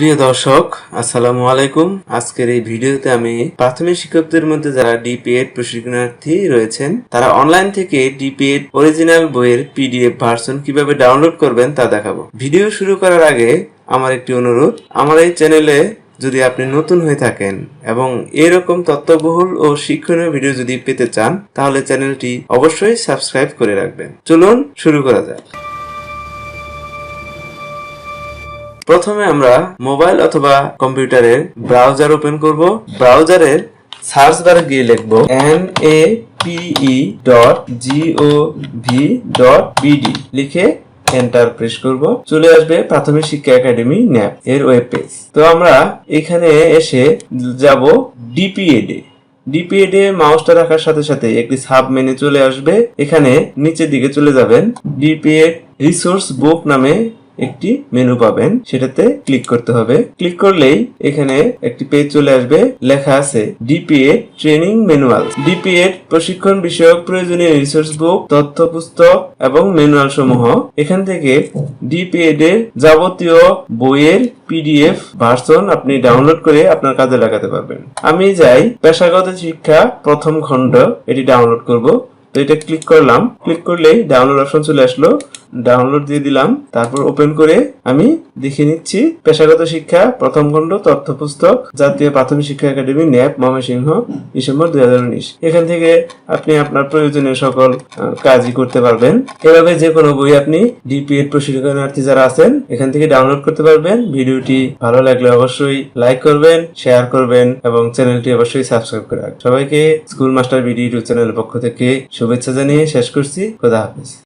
প্রিয় দর্শক, আসসালামু আলাইকুম। আজকের এই ভিডিওতে আমি প্রাথমিক শিক্ষকদের মধ্যে যারা ডিপিএড প্রশিক্ষণার্থী রয়েছেন, তারা অনলাইন থেকে ডিপিএড অরিজিনাল বইয়ের পিডিএফ ভার্সন কীভাবে ডাউনলোড করবেন তা দেখাবো। ভিডিও শুরু করার আগে আমার একটি অনুরোধ, আমার এই চ্যানেলে যদি আপনি নতুন হয়ে থাকেন এবং এরকম তথ্যবহুল ও শিক্ষণীয় ভিডিও যদি পেতে চান, তাহলে চ্যানেলটি অবশ্যই সাবস্ক্রাইব করে রাখবেন। চলুন শুরু করা যাক। প্রথমে আমরা মোবাইল অথবা কম্পিউটারের ব্রাউজার ওপেন করব। ব্রাউজারের সার্চ বারে গিয়ে লিখব N A P E dot G O V dot B D লিখে এন্টার প্রেস করব। চলে আসবে প্রাথমিক শিক্ষা একাডেমি ন্যাপ এর ওয়েব পেজ তো আমরা এখানে এসে যাব ডিপিএড ডিপিএড মাউসটা রাখার সাথে সাথে একটি সাব মেনু চলে আসবে। এখানে নিচের দিকে চলে যাবেন ডিপিএড রিসোর্স বুক নামে একটি মেনু পাবেন। সেটাতে ক্লিক করতে হবে। ক্লিক করলেই এখানে একটি পেজ চলে আসবে। লেখা আছে ডিপিএড ট্রেনিং ম্যানুয়াল ডিপিএড প্রশিক্ষণ বিষয়ক প্রয়োজনীয় রিসোর্স বুক তথ্য পুস্তক এবং ম্যানুয়াল সমূহ। এখান থেকে ডিপিএড এর যাবতীয় বইয়ের পিডিএফ ভার্সন আপনি ডাউনলোড করে আপনার কাজে লাগাতে পারবেন। আমি যাই পেশাগত শিক্ষা প্রথম খণ্ড, এটি ডাউনলোড করব। তো এটা ক্লিক করলাম। ক্লিক করলেই ডাউনলোড অপশন চলে আসলো। ডাউনলোড দিয়ে দিলাম। তারপর ওপেন করে আমি দেখে নিচ্ছি পেশাগত শিক্ষা, প্রথম খণ্ড তথ্য পুস্তক জাতীয় প্রাথমিক শিক্ষা একাডেমি, ন্যাপ, ময়মনসিংহ, ডিসেম্বর দুই হাজার উনিশ। এখান থেকে আপনি আপনার প্রয়োজনীয় সকল কাজই করতে পারবেন। এভাবে যে কোনো বই আপনি ডিপিএড প্রশিক্ষণার্থী যারা আছেন, এখান থেকে ডাউনলোড করতে পারবেন। ভিডিওটি ভালো লাগলে অবশ্যই লাইক করবেন শেয়ার করবেন এবং চ্যানেলটি অবশ্যই সাবস্ক্রাইব করে রাখবেন। সবাইকে স্কুল মাস্টার ভিডিও চ্যানেলের পক্ষ থেকে শুভেচ্ছা জানিয়ে শেষ করছি খোদা হাফেজ